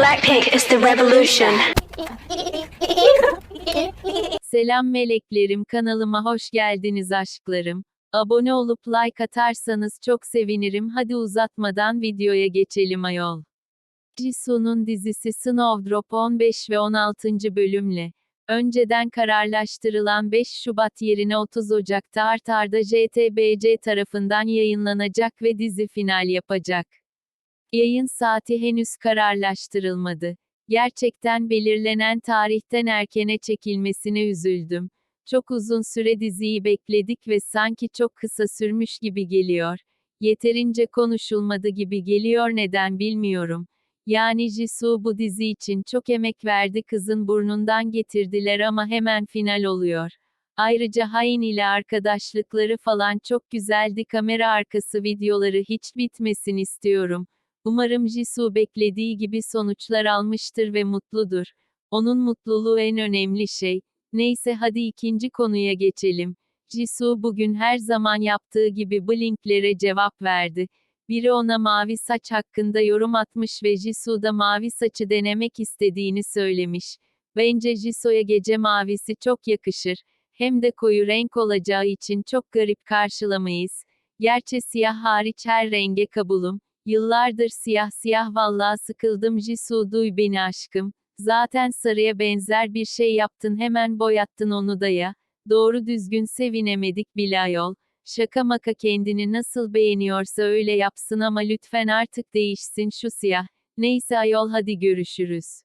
Blackpink is the revolution. Selam meleklerim kanalıma hoş geldiniz aşklarım. Abone olup like atarsanız çok sevinirim. Hadi uzatmadan videoya geçelim ayol. Jisoo'nun dizisi Snowdrop 15 ve 16. bölümle önceden kararlaştırılan 5 Şubat yerine 30 Ocak'ta art arda JTBC tarafından yayınlanacak ve dizi final yapacak. Yayın saati henüz kararlaştırılmadı. Gerçekten belirlenen tarihten erkene çekilmesine üzüldüm. Çok uzun süre diziyi bekledik ve sanki çok kısa sürmüş gibi geliyor. Yeterince konuşulmadı gibi geliyor neden bilmiyorum. Yani Jisoo bu dizi için çok emek verdi kızın burnundan getirdiler ama hemen final oluyor. Ayrıca Hain ile arkadaşlıkları falan çok güzeldi kamera arkası videoları hiç bitmesin istiyorum. Umarım Jisoo beklediği gibi sonuçlar almıştır ve mutludur. Onun mutluluğu en önemli şey. Neyse hadi ikinci konuya geçelim. Jisoo bugün her zaman yaptığı gibi Blink'lere cevap verdi. Biri ona mavi saç hakkında yorum atmış ve Jisoo da mavi saçı denemek istediğini söylemiş. Bence Jisoo'ya gece mavisi çok yakışır. Hem de koyu renk olacağı için çok garip karşılamayız. Gerçi siyah hariç her renge kabulüm. Yıllardır siyah siyah vallahi sıkıldım Jisoo duy beni aşkım. Zaten sarıya benzer bir şey yaptın hemen boyattın onu da ya. Doğru düzgün sevinemedik bile ayol. Şaka maka kendini nasıl beğeniyorsa öyle yapsın ama lütfen artık değişsin şu siyah. Neyse ayol hadi görüşürüz.